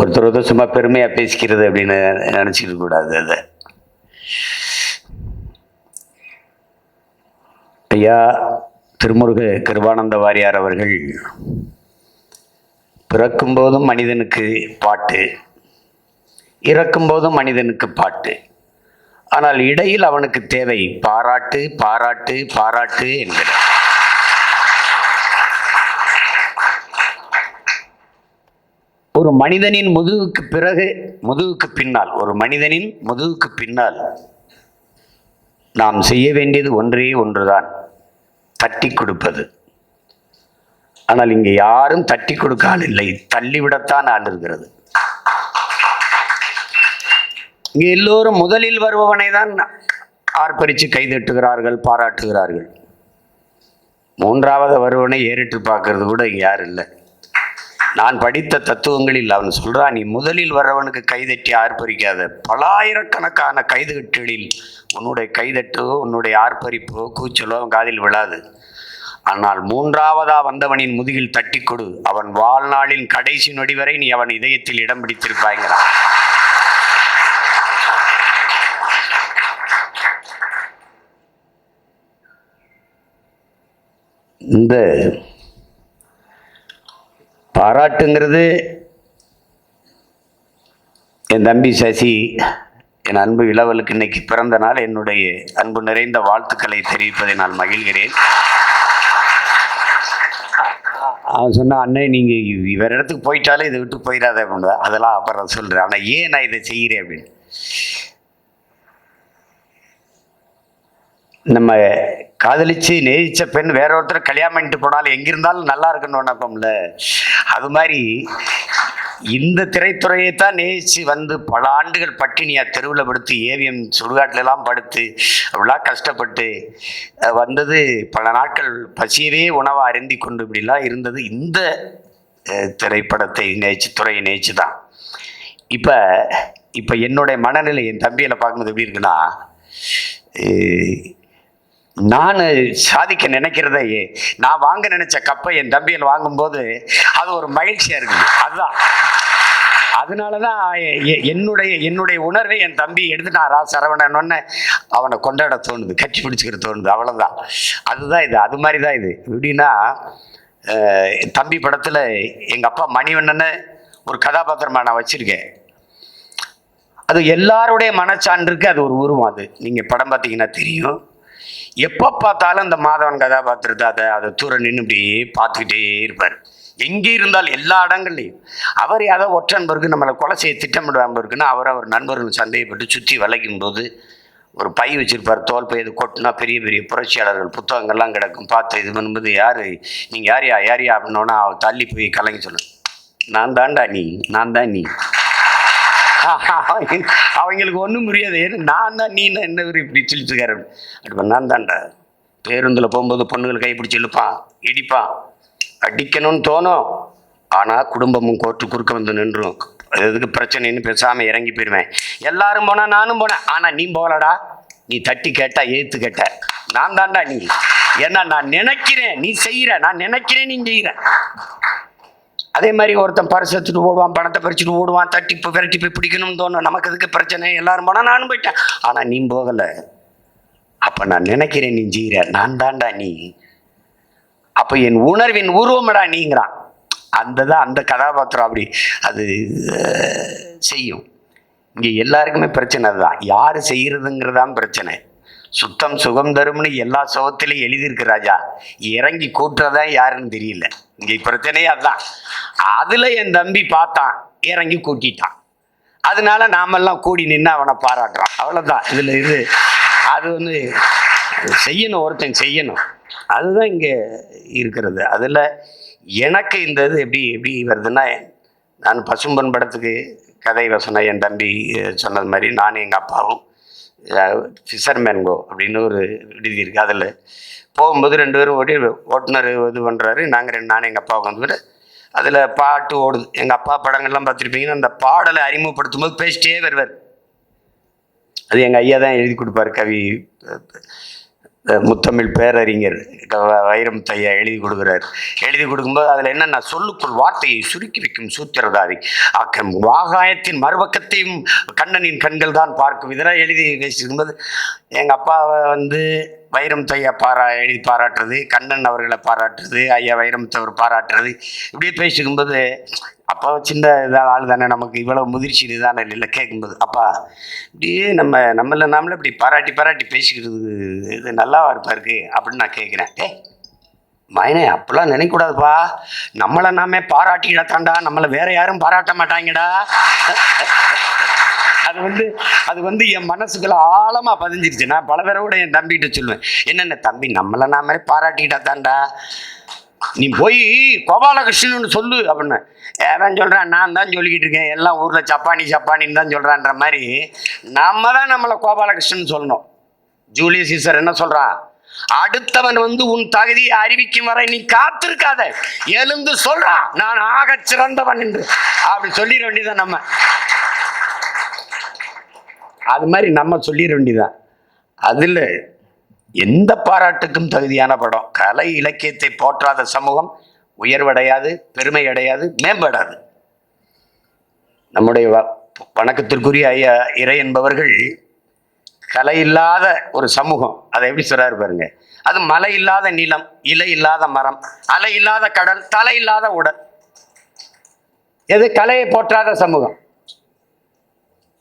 ஒருத்தர் ஒருத்தர் சும்மா பெருமையாக பேசிக்கிறது அப்படின்னு நினச்சிக்க கூடாது அதை. ஐயா திருமுருக கிருபானந்த வாரியார் அவர்கள் பிறக்கும் போதும் மனிதனுக்கு பாட்டு இறக்கும்போதும் மனிதனுக்கு பாட்டு. ஆனால் இடையில் அவனுக்கு தேவை பாராட்டு பாராட்டு பாராட்டு என்கிறார். ஒரு மனிதனின் முதுகுக்கு பிறகு முதுகுக்கு பின்னால் ஒரு மனிதனின் முதுகுக்கு பின்னால் நாம் செய்ய வேண்டியது ஒன்றே ஒன்றுதான் தட்டி கொடுப்பது. ஆனால் இங்கே யாரும் தட்டி கொடுக்க ஆள் இல்லை தள்ளிவிடத்தான் ஆள் இருக்கிறது. இங்கே எல்லோரும் முதலில் வருபவனை தான் ஆர்ப்பரித்து கைதட்டுகிறார்கள் பாராட்டுகிறார்கள். மூன்றாவது வருவனை ஏறிட்டு பார்க்கறது கூட இங்கே யாரும் இல்லை. நான் படித்த தத்துவங்களில் அவன் சொல்றான் நீ முதலில் வர்றவனுக்கு கைதட்டி ஆர்ப்பரிக்காத. பலாயிரக்கணக்கான கைதுகட்டுகளில் உன்னுடைய கைதட்டோ உன்னுடைய ஆர்ப்பரிப்போ கூச்சலோ அவன் காதில் விழாது. ஆனால் மூன்றாவதா வந்தவனின் முதுகில் தட்டி கொடு. அவன் வாழ்நாளின் கடைசி நொடி வரை நீ அவன் இதயத்தில் இடம் பிடித்திருப்பாய்கிறான் இந்த பாராட்டுங்கிறது என் தம்பி சசி என் அன்பு இளவலுக்கு இன்னைக்கு பிறந்த நாள். என்னுடைய அன்பு நிறைந்த வாழ்த்துக்களை தெரிவிப்பதை நான் மகிழ்கிறேன். அவன் சொன்னான் அண்ணே நீங்கள் வேற இடத்துக்கு போயிட்டாலே இதை விட்டு போயிடாத அப்படின்னு அதெல்லாம் அப்புறம் சொல்கிறேன் ஆனால் ஏன் நான் இதை செய்கிறேன் அப்படின்னு. நம்ம காதலிச்சு நேயிச்ச பெண் வேற ஒருத்தர் கல்யாணம் பண்ணிட்டு போனாலும் எங்கிருந்தாலும் நல்லா இருக்குன்னு நினைப்போம்ல அது மாதிரி இந்த திரைத்துறையை தான் நேசிச்சு வந்து பல ஆண்டுகள் பட்டினியா தெருவில் படுத்து ஏவிஎம் சுடுகாட்டிலலாம் படுத்து அப்படிலாம் கஷ்டப்பட்டு வந்தது பல நாட்கள் பசியவே உணவை அருந்தி கொண்டு இப்படிலாம் இருந்தது. இந்த திரைப்படத்தை நேசிச்சு துறையை நேசிச்சு தான் இப்போ இப்போ என்னுடைய மனநிலை என் தம்பியில் பார்க்கும்போது எப்படி இருக்குன்னா நான் சாதிக்க நினைக்கிறதையே நான் வாங்க நினைச்ச கப்பை என் தம்பியில் வாங்கும்போது அது ஒரு மகிழ்ச்சியாக இருக்குது. அதுதான். அதனால தான் எ- என்னுடைய என்னுடைய உணர்வை என் தம்பி எடுத்துட்டாரா சரவணன்னு அவனை கொண்டாட தோணுது கட்சி பிடிச்சிக்கிற தோணுது அவ்வளோதான் அதுதான் இது அது மாதிரி தான் இது. எப்படின்னா தம்பி படத்தில் எங்கள் அப்பா மணிவண்ணன்னு ஒரு கதாபாத்திரமாக நான் வச்சுருக்கேன். அது எல்லாருடைய மனச்சான்றுக்கு அது ஒரு உருவம் அது. நீங்கள் படம் பார்த்தீங்கன்னா தெரியும். எப்போ பார்த்தாலும் அந்த மாதவன் கதாபாத்திரத்தை அதை அதை தூர நின்று இப்படியே பார்த்துக்கிட்டே இருப்பார். எங்கே இருந்தால் எல்லா இடங்கள்லையும். அவர் யாரோ ஒற்றன்பருக்கு நம்மளை கொலை செய்ய திட்டமிடாமல் இருக்குன்னு அவர் அவர் நண்பர்கள் சந்தேகப்பட்டு சுற்றி வளைக்கும் போது ஒரு பை வச்சுருப்பார் தோல் பை இது கொட்டினா பெரிய பெரிய புரட்சியாளர்கள் புத்தகங்கள்லாம் கிடக்கும். பார்த்து இது பண்ணும்போது யார்? நீங்கள் யாரியா யாரியா அப்படின்னோன்னா அவள் தள்ளி போய் கலங்கி சொல்லு நான் தான்டா நீ நான் தான் நீ. அவங்களுக்கு ஒன்றும் புரியாது. நான் தான் நீ என்ன இவர் இப்படி சொல்லிட்டு அப்படி நான் தான்டா. பேருந்தில் போகும்போது பொண்ணுகள் கைப்பிடிச்சு இழுப்பான் இடிப்பான். அடிக்கணும்னு தோணும். ஆனால் குடும்பமும் கோர்ட்டு குறுக்க வந்து நின்றும். எதுக்கு பிரச்சனைன்னு பேசாமல் இறங்கி போயிடுவேன் எல்லாரும் போனால் நானும் போனேன். ஆனால் நீ போகலடா. நீ தட்டி கேட்டா ஏற்று கேட்ட. நான் தான்டா நீ. ஏன்னா நான் நினைக்கிறேன். நீ செய்கிற நான் நினைக்கிறேன் நீ செய்கிற அதே மாதிரி ஒருத்தன் பரிசு எடுத்துட்டு ஓடுவான் பணத்தை பறிச்சுட்டு ஓடுவான் தட்டி இப்போ விரட்டி போய் பிடிக்கணும்னு தோணும். நமக்கு எதுக்கு பிரச்சனை? எல்லாரும் போனால் நானும் போயிட்டேன். ஆனால் நீ போகலை. அப்போ நான் நினைக்கிறேன் நீ ஜீர. நான் தான்டா நீ. அப்போ என் உணர்வின் உருவமடா நீங்கிறான். அந்த தான் அந்த கதாபாத்திரம் அப்படி. அது செய்யும். இங்கே எல்லாருக்குமே பிரச்சனை அதுதான். யார் செய்கிறதுங்கிறதான் பிரச்சனை. சுத்தம் சுகம் தரும்னு எல்லா சுகத்திலையும் எழுதியிருக்கு ராஜா. இறங்கி கூட்டுறதான் யாருன்னு தெரியல. இங்கே பிரச்சனையே அதுதான். அதில் என் தம்பி பார்த்தான். இறங்கி கூட்டிட்டான். அதனால நாமெல்லாம் கூடி நின்று அவனை பாராட்டுறான் அவ்வளோதான் இதில் இது அது வந்து செய்யணும் ஒருத்தன் செய்யணும். அதுதான் இங்கே இருக்கிறது. அதில் எனக்கு இந்த இது எப்படி எப்படி வருதுன்னா நான் பசும்பன் படத்துக்கு கதை வசனம் என் தம்பி சொன்னது மாதிரி நானும் எங்கள் அப்பாவும் ஃபிஷர்மேன் கோ அப்படின்னு ஒரு விடுதி இருக்குது அதில் போகும்போது ரெண்டு பேரும் ஓடி ஓட்டுநர் இது பண்ணுறாரு நாங்கள் ரெண்டு நானும் எங்கள் அப்பா வந்து அதில் பாட்டு ஓடுது. எங்கள் அப்பா படங்கள்லாம் பார்த்துருப்பீங்கன்னா அந்த பாடலை அறிமுகப்படுத்தும் போது பேசிட்டே வருவார். அது எங்கள் ஐயா தான் எழுதி கொடுப்பாரு கவி முத்தமிழ் பேரறிஞர் க- வைரம் தையா எழுதி கொடுக்குறார். எழுதி கொடுக்கும்போது அதில் என்னென்ன சொல்லுக்குள் வார்த்தையை சுருக்கி வைக்கும் சூத்திரதாரி. அக்கம் வாகாயத்தின் மறுபக்கத்தையும் கண்ணனின் கண்கள் தான் பார்க்கும். இதெல்லாம் எழுதி வச்சிருக்கும்போது எங்கள் அப்பாவை வந்து வைரம் தையா பாரா எழுதி பாராட்டுறது கண்ணன் அவர்களை பாராட்டுறது ஐயா வைரமுத்தவர் பாராட்டுறது. இப்படியே பேசிக்கும்போது அப்போ சின்ன இதாக ஆள் தானே நமக்கு இவ்வளோ முதிர்ச்சி இதுதானே இல்லை கேட்கும்போது அப்பா இப்படியே நம்ம நம்மள நாமளே இப்படி பாராட்டி பாராட்டி பேசிக்கிறது இது நல்லாவா இருப்பா இருக்கு அப்படின்னு நான் கேட்குறேன் ஏ மயனே அப்படிலாம் நினைக்கக்கூடாதுப்பா. நம்மளை நாமே பாராட்டிக்கிடா தாண்டா நம்மளை வேற யாரும் பாராட்ட மாட்டாங்கடா. அது வந்து அது வந்து என் மனசுக்குள்ள ஆழமாக பதிஞ்சிருச்சு. நான் பல பேரை கூட என் தம்பிகிட்ட சொல்லுவேன் என்னென்ன தம்பி நம்மளை நாமே பாராட்டிக்கிட்டா தாண்டா நீ போய் கோபாலகிருஷ்ணன் சொல்லு அப்படின்னு. ஏன் சொல்கிறேன் நான் தான் சொல்லிக்கிட்டு இருக்கேன். எல்லாம் ஊரில் சப்பானி சப்பானின்னு தான் சொல்கிறான்ற மாதிரி நம்ம தான் நம்மளை கோபாலகிருஷ்ணன் சொல்லணும். ஜூலியஸ் சீசர் என்ன சொல்கிறான் அடுத்தவன் வந்து உன் தகுதியை அறிவிக்கும் வரை நீ காத்திருக்காத. எழுந்து சொல்றா நான் ஆகச் சிறந்தவன் என்று. அப்படி சொல்லிட வேண்டியதான் நம்ம. அது மாதிரி நம்ம சொல்லிட வேண்டியதான் அதில் எந்த பாராட்டுக்கும் தகுதியான படம். கலை இலக்கியத்தை போற்றாத சமூகம் உயர்வடையாது பெருமை அடையாது மேம்படாது. நம்முடைய வ- வணக்கத்திற்குரிய ஐயா இறை என்பவர்கள் கலை இல்லாத ஒரு சமூகம். அதை எப்படி சொல்றாரு பாருங்க. அது மலை இல்லாத நிலம் இலை இல்லாத மரம் அலை இல்லாத கடல் தலை இல்லாத உடல். எது கலையை போற்றாத சமூகம்.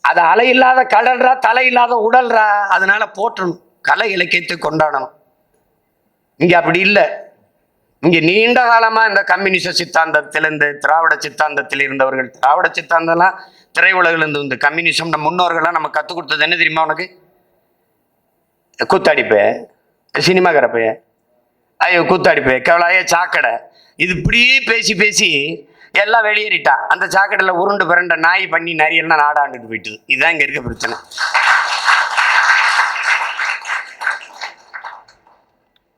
அது அலை இல்லாத கடல்ரா தலை இல்லாத உடல்ரா அதனால போற்றணும். கலை இலக்கியத்தை கொண்டாடணும். இங்க அப்படி இல்லை. இங்க நீண்ட காலமா இந்த கம்யூனிச சித்தாந்தத்தில் இந்த திராவிட சித்தாந்தத்தில் இருந்தவர்கள் திராவிட சித்தாந்தம்லாம் திரையுலகிலிருந்து இந்த கம்யூனிசம் நம்ம முன்னோர்கள்லாம் நம்ம கற்றுக் கொடுத்தது என்ன தெரியுமா உனக்கு? கூத்தாடிப்பே சினிமாக்காரப்பே. ஐயோ கூத்தாடிப்பே கவலாய சாக்கடை. இது இப்படியே பேசி பேசி எல்லாம் வெளியேறிட்டான் அந்த சாக்கடையில் உருண்டு பிறண்ட நாய் பண்ணி நரியெல்லாம் நாடாண்டுட்டு போயிட்டுது. இதுதான் இங்கே இருக்க பிரச்சனை.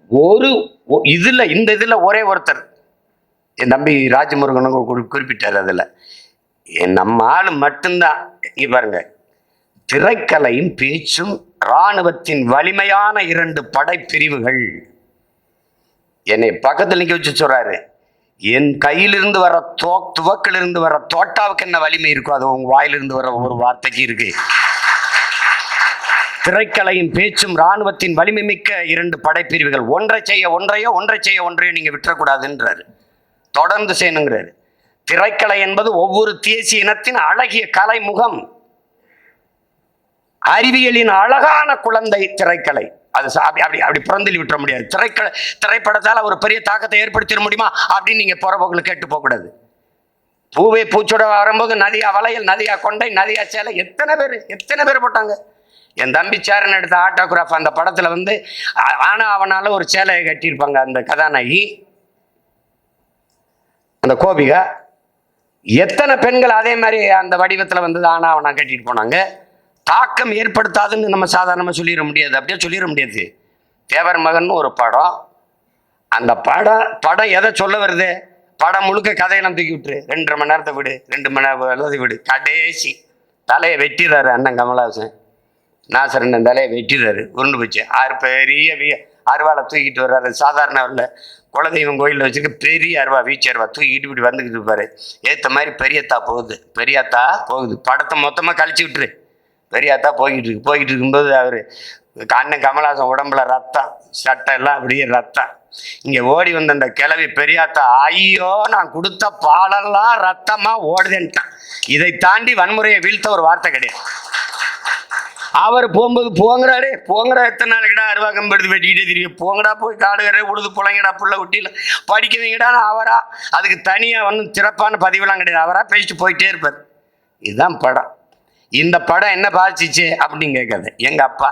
ஒரு ஒ- இந்த இதில் ஒரே ஒருத்தர். என் தம்பி ராஜமுருகனும் குறிப்பிட்டார் அதில். என் நம்ம ஆள் மட்டும்தான். இங்கே பாருங்க. திரைக்கலையும் பேச்சும் இராணுவத்தின் வலிமையான இரண்டு படைப்பிரிவுகள். என்னை பக்கத்தில் நிற்க வச்சு சொல்கிறாரு என் கையிலிருந்து வர தோ துவக்கிலிருந்து வர தோட்டாவுக்கு என்ன வலிமை இருக்கோ அது உங்க வாயிலிருந்து வர ஒரு வார்த்தைக்கு இருக்கு. திரைக்கலையும் பேச்சும் இராணுவத்தின் வலிமை மிக்க இரண்டு படைப்பிரிவுகள். ஒன்றை செய்ய ஒன்றையோ ஒன்றை செய்ய ஒன்றையோ நீங்க விட்டுறக்கூடாதுன்றாரு. தொடர்ந்து செய்யணுங்கிறாரு. திரைக்கலை என்பது ஒவ்வொரு தேசிய இனத்தின் அழகிய கலை முகம் அறிவியலின் அழகான குழந்தை திரைக்கலை. அது சா- அப்படி அப்படி அப்படி புறந்தள்ளி விட்டுற முடியாது. திரைக்கலை திரைப்படத்தால் ஒரு பெரிய தாக்கத்தை ஏற்படுத்திட முடியுமா? அப்படின்னு நீங்கள் புறப்போக்கில் கேட்டு போகக்கூடாது. பூவே பூச்சோட வரும்போது நதியா வளையல் நதியா கொண்டை நதியா சேலை. எத்தனை பேர் எத்தனை பேர் போட்டாங்க? என் தம்பி சேரன் எடுத்த ஆட்டோகிராஃப் அந்த படத்தில் வந்து ஆ- ஆனா அவனால ஒரு சேலையை கட்டியிருப்பாங்க அந்த கதாநாயகி. அந்த கோபிகா. எத்தனை பெண்கள் அதே மாதிரி அந்த வடிவத்தில் வந்து ஆனா அவனா கட்டிட்டு போனாங்க? தாக்கம் ஏற்படுத்தாதுன்னு நம்ம சாதாரணமாக சொல்லிட முடியாது. அப்படியே சொல்லிட முடியாது. தேவர் மகன் ஒரு படம். அந்த படம் படம் எதை சொல்ல வருது? படம் முழுக்க கதையெல்லாம் தூக்கி விட்டுரு. ரெண்டரை மணி நேரத்தை விடு. ரெண்டு மணி நேரம் எழுதி விடு. கடைசி. தலையை வெட்டிடுறாரு அண்ணன் கமலஹாசன். நாசரண்ணன் தலையை வெட்டிடுறாரு. உருண்டு போச்சு. ஆறு பெரிய வீ அருவாளை தூக்கிட்டு வர்றாரு. சாதாரண இல்லை குலதெய்வம் கோயிலில் வச்சுருக்க பெரிய அருவா வீச்சு அருவா தூக்கிட்டு இப்படி வந்துக்கிட்டு இருப்பாரு. ஏற்ற மாதிரி பெரியத்தா போகுது. பெரியாத்தா போகுது. படத்தை மொத்தமாக கழிச்சு விட்டுரு. பெரியாத்தா போய்கிட்டு இருக்கு. போய்கிட்டு இருக்கும்போது அவர் அண்ணன் கமலாசன் உடம்புல ரத்தம் சட்டை எல்லாம் அப்படியே ரத்தம். இங்கே ஓடி வந்த அந்த கிளவி பெரியாத்தா ஐயோ நான் கொடுத்த பாலெல்லாம் ரத்தமாக ஓடுதேன்ட்டான். இதை தாண்டி வன்முறையை வீழ்த்த ஒரு வார்த்தை கிடையாது. அவர் போகும்போது போங்கிறாரே போங்கடா எத்தனை நாளைக்குடா அருவா கம்பெடுத்து வெட்டிக்கிட்டே தெரியும் போங்கடா போய் காடுகரை உழுது புழைங்கடா புள்ள ஒட்டியில் படிக்க வைங்கடான்னு அவரா? அதுக்கு தனியாக ஒன்றும் சிறப்பான பதிவுலாம் கிடையாது. அவராக பேசிட்டு போயிட்டே இருப்பார். இதுதான் படம். இந்த படம் என்ன பாதிச்சிச்சு அப்படின்னு கேட்காது எங்கள் அப்பா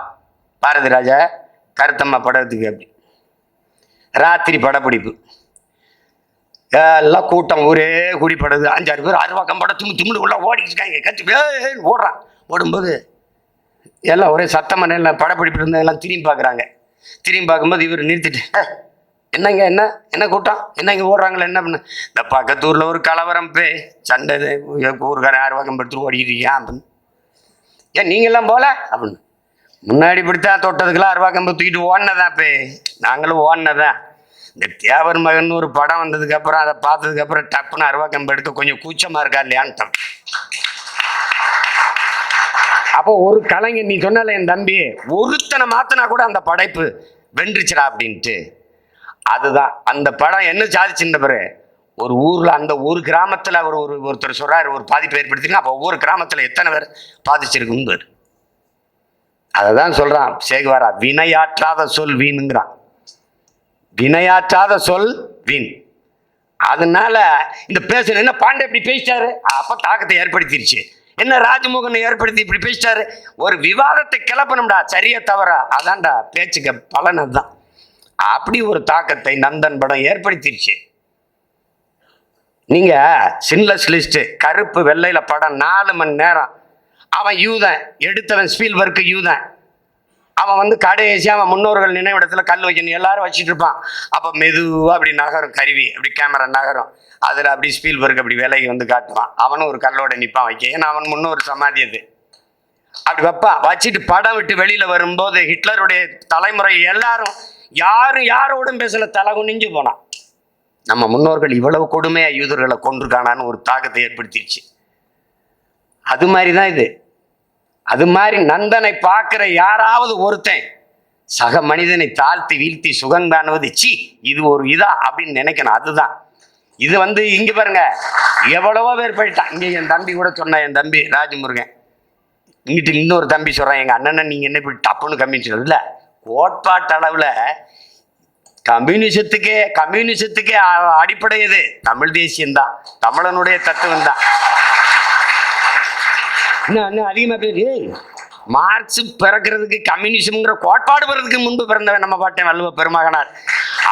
பாரதி ராஜா கருத்தம்மா படத்துக்கு அப்படி. ராத்திரி படப்பிடிப்பு. எல்லாம் கூட்டம் ஊரே குடிப்படுது அஞ்சாறு பேர் அருவாக்கம் படம் தும்மு தும்முடு உள்ள ஓடிக்கிட்டு இருக்காங்க. ஓடுறான். ஓடும்போது எல்லாம் ஒரே சத்தமாக எல்லாம் படப்பிடிப்பு இருந்தால் எல்லாம் திரும்பி பார்க்குறாங்க. திரும்பி பார்க்கும்போது இவர் நிறுத்திட்டு என்னங்க என்ன என்ன கூட்டம்? என்ன இங்கே ஓடுறாங்களே என்ன பண்ண? இந்த பக்கத்து ஊரில் ஒரு கலவரம் பே. சண்டை ஊருக்காரன் ஆறு பக்கம் படுத்து ஓடிக்கிட்டு ஏன் அப்படின்னு ஏன் நீங்கள்லாம் போகல அப்படின்னு. முன்னாடி பிடித்தா தொட்டதுக்கெல்லாம் அருவா கம்பு தூக்கிட்டு ஓடினதான் இப்போ. நாங்களும் ஓடினதான். இந்த தேவர் மகன் ஒரு படம் வந்ததுக்கப்புறம் அதை பார்த்ததுக்கப்புறம் டப்புன்னு அருவா கம்பு எடுக்க கொஞ்சம் கூச்சமாக இருக்கா இல்லையான்ட்டோம் அப்போ ஒரு கலைஞர் நீ சொன்னல என் தம்பி ஒருத்தனை மாத்தினா கூட அந்த படைப்பு வென்றுச்சுடா அப்படின்ட்டு. அதுதான். அந்த படம் என்ன சாதிச்சுன்ற பிறகு ஒரு ஊரில் அந்த ஒரு கிராமத்தில் அவர் ஒரு ஒருத்தர் சொல்கிறார் ஒரு பாதிப்பு ஏற்படுத்தினா அப்போ ஒவ்வொரு கிராமத்தில் எத்தனை பேர் பாதிச்சிருக்கும் அதை தான் சொல்கிறான் சேகுவாரா வினையாற்றாத சொல் வீணுங்கிறான். வினையாற்றாத சொல் வீண். அதனால இந்த பேசுற என்ன பாண்டே இப்படி பேசிட்டாரு? அப்போ தாக்கத்தை ஏற்படுத்திருச்சு. என்ன ராஜமோகன் ஏற்படுத்தி இப்படி பேசிட்டாரு? ஒரு விவாதத்தை கிளப்பணும்டா சரியா தவறா? அதான்டா பேச்சுக்க பலன் அதுதான். அப்படி ஒரு தாக்கத்தை நந்தன் படம் ஏற்படுத்திருச்சு. நீங்க சின்லஸ் லிஸ்ட் கருப்பு வெள்ளையில படம் நாலு மணி நேரம். அவன் யூதன் எடுத்தவன் ஸ்பீல்பர்க்கு யூதன். அவன் வந்து கடைசி அவன் முன்னோர்கள் நினைவிடத்துல கல் வைக்கணும். எல்லாரும் வச்சுட்டு இருப்பான். அப்போ மெதுவாக அப்படி நகரும் கருவி அப்படி கேமரா நகரும். அதில் அப்படி ஸ்பீல்பர்க் அப்படி விலைக்கு வந்து காட்டுவான். அவனும் ஒரு கல்லோட நிற்பான் வைக்க. ஏன்னா அவன் முன்னோர் சமாதி அது. அப்படி வைப்பான் வச்சுட்டு படம் விட்டு வெளியில வரும்போது ஹிட்லருடைய தலைமுறை எல்லாரும் யாரும் யாரோடும் பேசல தலை குனிஞ்சு போனான். நம்ம முன்னோர்கள் இவ்வளவு கொடுமையாக யூதர்களை கொண்டிருக்கானான்னு ஒரு தாக்கத்தை ஏற்படுத்திடுச்சு அது மாதிரி தான் இது. அது மாதிரி நந்தனை பார்க்குற யாராவது ஒருத்தன் சக மனிதனை தாழ்த்தி வீழ்த்தி சுகந்தானுவது சி இது ஒரு இதா அப்படின்னு நினைக்கணும். அதுதான். இது வந்து இங்க பாருங்க எவ்வளவோ பேர் போயிட்டான் இங்க என் தம்பி கூட சொன்னான் என் தம்பி ராஜமுருகன். இங்கிட்டு இன்னொரு தம்பி சொல்கிறான் எங்க அண்ணனை நீங்க என்ன இப்படி டப்புன்னு கம்மின்னு இல்ல கோட்பாட்டு கம்யூனிசத்துக்கே கம்யூனிசத்துக்கே அடிப்படை இது தமிழ் தேசியம்தான். தமிழனுடைய தத்துவம் தான் இன்னும் இன்னும் அதிகமாக பேர் மார்க்ஸ் பிறக்கிறதுக்கு கம்யூனிசம்ங்கிற கோட்பாடு வர்றதுக்கு முன்பு பிறந்தவன் நம்ம பாட்டேன் வள்ளுவ பெருமகனார்.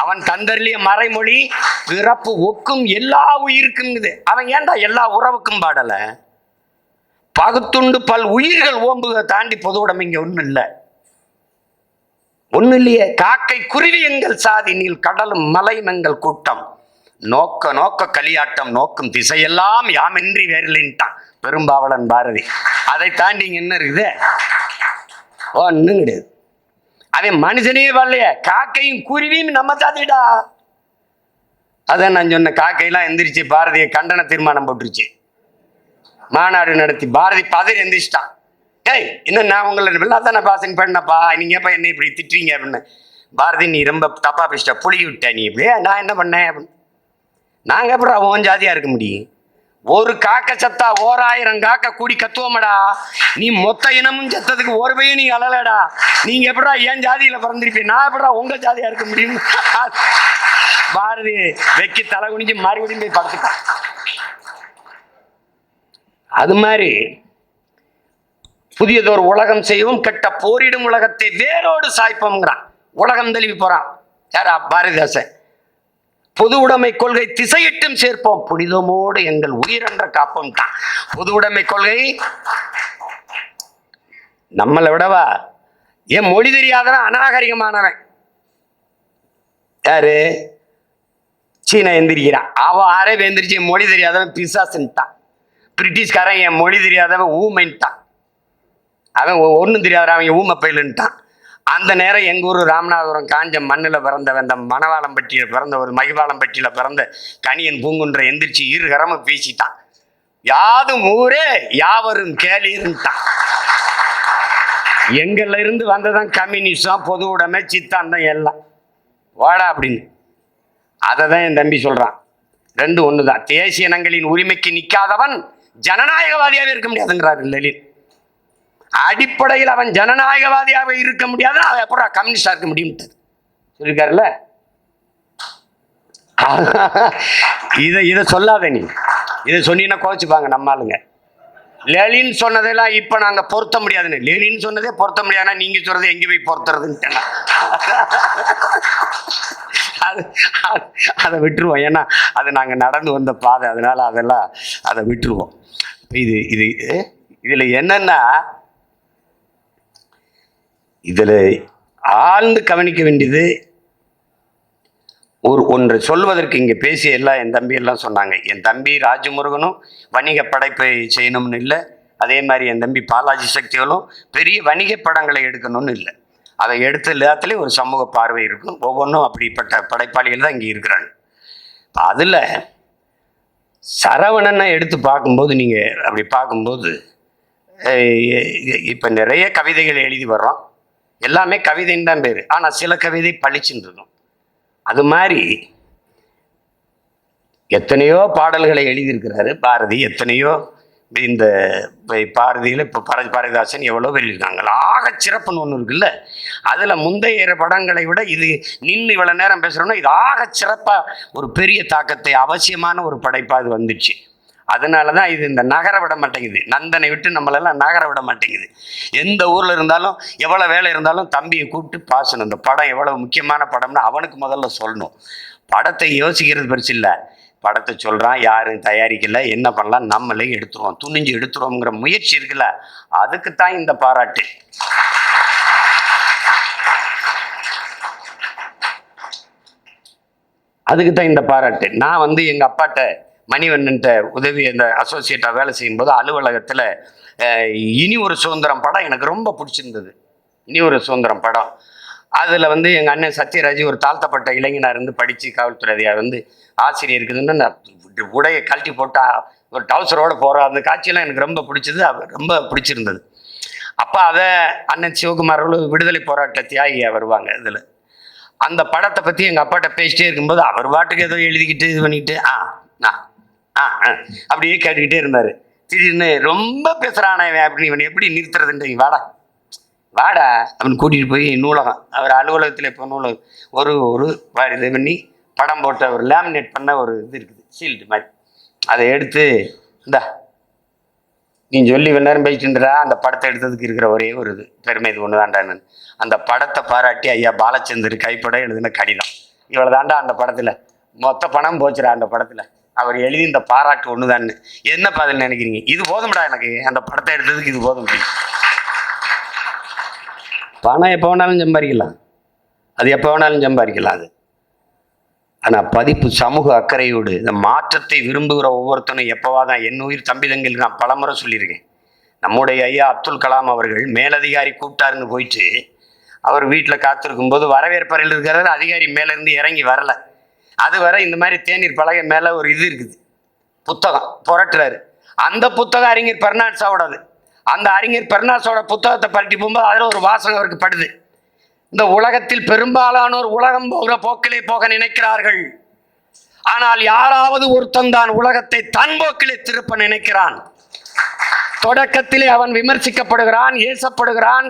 அவன் தந்தர்லிய மறைமொழி பிறப்பு ஒக்கும் எல்லா உயிருக்கும் இது அவன் ஏன்டா எல்லா உறவுக்கும் பாடல? பகுத்துண்டு பல் உயிர்கள் ஓம்புக தாண்டி பொது உடைமை இங்க ஒண்ணும் இல்லை. ஒண்ணு இல்லையே காக்கை குருவி எங்கள் சாதி நீல் கடலும் மலையும் எங்கள் கூட்டம். நோக்க நோக்க களியாட்டம் நோக்கும் திசையெல்லாம் யாமின்றி வேறில்லைன்ட்டான் பெரும்பாவலன் பாரதி. அதை தாண்டி என்ன இருக்குது? ஒன்றும் கிடையாது. அவன் மனுஷனே வரலையே காக்கையும் குருவியும் நம்ம சாதிடா. அதான் நான் சொன்ன காக்கையெல்லாம் எந்திரிச்சு பாரதிய கண்டன தீர்மானம் போட்டுருச்சு. மாநாடு நடத்தி பாரதி பதறி எந்திரிச்சிட்டான். ஏய் இன்னும் நான் உங்களை நல்லா தானே பாசிங் பண்ணப்பா நீங்க எப்ப என்ன இப்படி திட்டுறீங்க அப்படின்னு. பாரதி நீ ரொம்ப தப்பா பேசிட்ட புளி விட்ட நீ. இப்படி நான் என்ன பண்ணேன் அப்படின்னு. நாங்க எப்படா உன் ஜாதியா இருக்க முடியும்? ஒரு காக்க செத்தா ஓர் ஆயிரம் காக்க கூடி கத்துவோமடா. நீ மொத்த இனமும் செத்ததுக்கு ஒரு பையன் நீ அழலடா. நீங்க எப்படா என் ஜாதியில பிறந்திருப்பீங்க? நான் எப்படா உங்க ஜாதியா இருக்க முடியும்? பாரதி வெக்கி தலை குனிஞ்சு மறுபடியும் போய் படுத்துட்டான் அது மாதிரி புதியதொரு உலகம் செய்வோம் கெட்ட போரிடும் உலகத்தை வேரோடு சாய்ப்போம்ங்கிறான். உலகம் தழுவி போறான். யாரா? பாரதிதாசன். பொது உடைமை கொள்கை திசையிட்டும் சேர்ப்போம். புனிதமோடு எங்கள் உயிரென்ற காப்போம் தான் பொது உடைமை கொள்கை நம்மளை விடவா? ஏன் மொழி தெரியாதவன் அநாகரிகமானவன். யாரு? சீனா எந்திரிக்கிறான். அவன் அரேப் எந்திரிச்சு மொழி தெரியாதவன் பிசாசுன்ட்டான். பிரிட்டிஷ்காரன் என் மொழி தெரியாதவன் ஊமைன்ட்டான். அவன் ஒன்றும் தெரியாத அவன் ஊமை பயிலுன்ட்டான் அந்த நேரம் எங்கள் ஊர் ராமநாதபுரம் காஞ்ச மண்ணில் பிறந்தவன் இந்த மணவாளம்பட்டியில் பிறந்த ஒரு மகிவாளம்பட்டியில் பிறந்த கணியன் பூங்குன்ற எந்திரிச்சு இரு கரம பேசிட்டான். யாதும் ஊரே யாவரும் கேளீருன்ட்டான். எங்கள்ல இருந்து வந்ததான் கம்யூனிஸ்டம் பொது உடைமை சித்தாந்தம் எல்லாம். வாடா அப்படின்னு. அதை தான் என் தம்பி சொல்கிறான் ரெண்டு ஒன்று தான் தேசிய இனங்களின் உரிமைக்கு நிற்காதவன் ஜனநாயகவாதியாகவே இருக்க முடியாதுங்கிறார் லலின் அடிப்படையில் அவன் ஜனநாயகவாதியாக இருக்க முடியாதுன்னா அவன் எப்படா கம்யூனிஸ்டாக இருக்க முடியும்ட்டு சொல்லிருக்காருல்ல? இதை இதை சொல்லாத நீ. இதை சொன்னீங்கன்னா குறைச்சிப்பாங்க நம்ம ஆளுங்க. லெலின்னு சொன்னதெல்லாம் இப்போ நாங்கள் பொருத்த முடியாதுன்னு லெலின்னு சொன்னதே பொருத்த முடியாதுன்னா நீங்கள் சொல்கிறது எங்கே போய் பொருத்துறதுன்ட்டு அது அதை விட்டுருவோம். ஏன்னா அது நாங்கள் நடந்து வந்த பாதை. அதனால் அதெல்லாம் அதை விட்டுருவோம். இது இது இதில் என்னென்னா இதில் ஆழ்ந்து கவனிக்க வேண்டியது ஒரு ஒன்று சொல்வதற்கு இங்கே பேசிய எல்லாம் என் தம்பி எல்லாம் சொன்னாங்க. என் தம்பி ராஜமுருகனும் வணிக படைப்பை செய்யணும்னு இல்லை. அதே மாதிரி என் தம்பி பாலாஜி சக்திகளும் பெரிய வணிக படங்களை எடுக்கணும்னு இல்லை. அதை எடுத்து எல்லாத்துலேயும் ஒரு சமூக பார்வை இருக்கும். ஒவ்வொன்றும் அப்படிப்பட்ட படைப்பாளிகள் தான் இங்கே இருக்கிறாங்க. அதில் சரவணனை எடுத்து பார்க்கும்போது நீங்கள் அப்படி பார்க்கும்போது இப்போ நிறைய கவிதைகள் எழுதி வர்றோம். எல்லாமே கவிதைன்னு தான் பேர். ஆனால் சில கவிதை பளிச்சுன்னு இருக்கும் அது மாதிரி எத்தனையோ பாடல்களை எழுதியிருக்கிறாரு பாரதி. எத்தனையோ இந்த பாரதியில் இப்போ பாரதி பாரதிதாசன் எவ்வளோ எழுதியிருக்காங்க ஆக சிறப்புன்னு ஒன்று இருக்குல்ல. அதில் முந்தைய படங்களை விட இது நின்று இவ்வளோ நேரம் பேசுகிறோன்னா இது ஆக சிறப்பாக ஒரு பெரிய தாக்கத்தை அவசியமான ஒரு படைப்பாக இது வந்துச்சு. அதனால தான் இது இந்த நகர விட மாட்டேங்குது. நந்தனை விட்டு நம்மளெல்லாம் நகர விட மாட்டேங்குது. எந்த ஊரில் இருந்தாலும் எவ்வளோ வேலை இருந்தாலும் தம்பியை கூப்பிட்டு பாசணும் இந்த படம் எவ்வளோ முக்கியமான படம்னு அவனுக்கு முதல்ல சொல்லணும். படத்தை யோசிக்கிறது பெருசு இல்லை. படத்தை சொல்கிறான் யாரும் தயாரிக்கல என்ன பண்ணலாம் நம்மளே எடுத்துருவோம். துணிஞ்சு எடுத்துருவோங்கிற முயற்சி இருக்குல்ல அதுக்கு தான் இந்த பாராட்டு. அதுக்கு தான் இந்த பாராட்டு. நான் வந்து எங்கள் அப்பாட்ட மணிவண்ணன்ட்ட உதவி அந்த அசோசியேட்டாக வேலை செய்யும்போது அலுவலகத்தில் இனி ஒரு சுதந்திரம் படம் எனக்கு ரொம்ப பிடிச்சிருந்தது. இனி ஒரு சுதந்திரம் படம். அதில் வந்து எங்கள் அண்ணன் சத்யராஜ் ஒரு தாழ்த்தப்பட்ட இளைஞனாக இருந்து படித்து காவல்துறை அதிகாரி வந்து ஆசிரியர் இருக்குதுன்னு நான் உடையை கழட்டி போட்டா ஒரு டவுசரோடு போகிற அந்த காட்சியெல்லாம் எனக்கு ரொம்ப பிடிச்சது அது ரொம்ப பிடிச்சிருந்தது. அப்போ அதை அண்ணன் சிவகுமார் விடுதலை போராட்ட தியாகியாக வருவாங்க இதில். அந்த படத்தை பற்றி எங்கள் அப்பாட்ட பேசிட்டே இருக்கும்போது அவர் பாட்டுக்கு ஏதோ எழுதிக்கிட்டு இது பண்ணிக்கிட்டு ஆ நான் ஆ ஆ. அப்படியே கேட்டுக்கிட்டே இருந்தார். திடீர்னு ரொம்ப பேசுகிறானே அப்படின்னு அப்படி இவன் எப்படி நிறுத்துறதுன்றீங்க வாடா. வாடா. அப்படின்னு கூட்டிகிட்டு போய் நூலகம். அவர் அலுவலகத்தில் இப்போ நூலகம். ஒரு ஒரு வா- இது பண்ணி படம் போட்ட ஒரு லேமினேட் பண்ண ஒரு இது இருக்குது ஷீல்டு மாதிரி. அதை எடுத்து இந்தா நீ சொல்லி நேரம் பேசிட்டுன்றா அந்த படத்தை எடுத்ததுக்கு இருக்கிற ஒரே ஒரு இது. பெருமை இது ஒன்று தாண்டான்னு அந்த படத்தை பாராட்டி ஐயா பாலச்சந்தர் கைப்பட எழுதின கடிதம். இவ்வளோ தாண்டா அந்த படத்தில். மொத்த பணம் போச்சுடா அந்த படத்தில். அவர் எழுதி இந்த பாராட்டு ஒன்று தான்னு என்ன பதில் நினைக்கிறீங்க? இது போதும்டா எனக்கு. அந்த படத்தை எடுத்ததுக்கு இது போதும். பணம் எப்போ வேணாலும் சம்பாதிக்கலாம். அது எப்போ வேணாலும் சம்பாதிக்கலாம் அது. ஆனால் பதிப்பு சமூக அக்கறையோடு இந்த மாற்றத்தை விரும்புகிற ஒவ்வொருத்தனும் எப்போவா தான் என் உயிர் தம்பி நான் பலமுறை சொல்லியிருக்கேன். நம்முடைய ஐயா அப்துல் கலாம் அவர்கள் மேலதிகாரி கூப்பிட்டாருன்னு போயிட்டு அவர் வீட்டில் காத்திருக்கும் போது வரவேற்பறையில் இருக்கிறாரு. அதிகாரி மேலேருந்து இறங்கி வரல. அது வர இந்த மாதிரி தேநீர் பலகை மேலே ஒரு இது இருக்குது. புத்தகம் புரட்டுறாரு. அந்த புத்தகம் அறிஞர் பெர்னாட்ஸாவோடது அந்த அறிஞர் பெர்னாட்ஸோட புத்தகத்தை பரட்டி போகும்போது அதில் ஒரு வாசகம் அவருக்கு படுது. இந்த உலகத்தில் பெரும்பாலானோர் உலகம் போகிற போக்கிலே போக நினைக்கிறார்கள். ஆனால் யாராவது ஒருத்தன் தான் உலகத்தை தன் போக்கிலே திருப்ப நினைக்கிறான். தொடக்கத்திலே அவன் விமர்சிக்கப்படுகிறான் ஏசப்படுகிறான்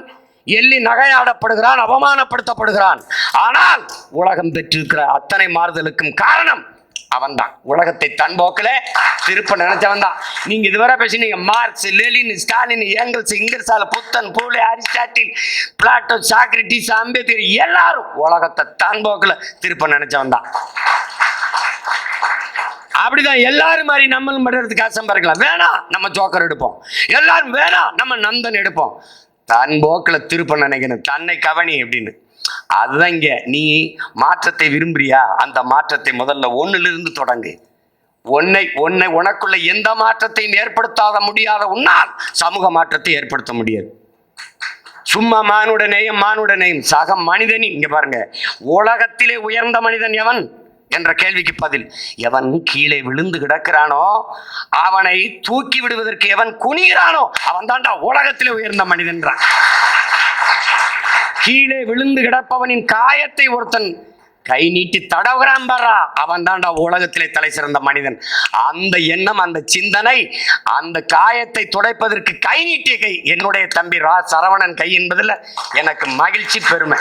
எள்ளி நகையாடப்படுகிறான் அவமானப்படுத்தப்படுகிறான். ஆனால் உலகம் பெற்றிருக்கிற அத்தனை மாறுதலுக்கும் காரணம் அவன்தான். உலகத்தை தன் போக்கில் திருப்ப நினைச்சவன் தான் நீங்க இதுவரை பேசினீங்க Marx Lenin Stalin Engels Ingersoll புத்தன் Phule Aristotle Plato Socrates Ambedkar எல்லாரும் உலகத்தை தன் போக்கில் திருப்ப நினைச்சவன் தான் அப்படிதான் எல்லாரும் மாதிரி நம்மளும் பண்றதுக்கு சம்பாதிக்கலாம் வேணாம் நம்ம ஜோக்கர் எடுப்போம். எல்லாரும் வேணாம் நம்ம நந்தன் எடுப்போம். தன் போக்கில் திருப்ப நினைக்கணும். தன்னை கவனி அப்படின்னு. அதுதான் இங்கே. நீ மாற்றத்தை விரும்புறியா? அந்த மாற்றத்தை முதல்ல ஒன்றிலிருந்து தொடங்கு. உன்னை உன்னை உனக்குள்ள எந்த மாற்றத்தையும் ஏற்படுத்தாத முடியாத உன்னால் சமூக மாற்றத்தை ஏற்படுத்த முடியாது. சும்மா மானுட நேயம் மானுட நேயம் சக மனிதனின் இங்க பாருங்க. உலகத்திலே உயர்ந்த மனிதன் எவன்? என்ற கேள்விக்கு பதில். எவன் கீழே விழுந்து கிடக்கிறானோ அவனை தூக்கி விடுவதற்கு எவன் குனிகிறானோ அவன் தாண்டா உலகத்திலே உயர்ந்த மனிதன்றான் கீழே விழுந்து கிடப்பவனின் காயத்தை ஒருத்தன் கை நீட்டி தடவுறான் பாரா அவன் தாண்டா உலகத்திலே தலை சிறந்த மனிதன். அந்த எண்ணம் அந்த சிந்தனை அந்த காயத்தை துடைப்பதற்கு கை நீட்டிய கை. என்னுடைய தம்பி ரா சரவணன் கை என்பதில் எனக்கு மகிழ்ச்சி பெருமை.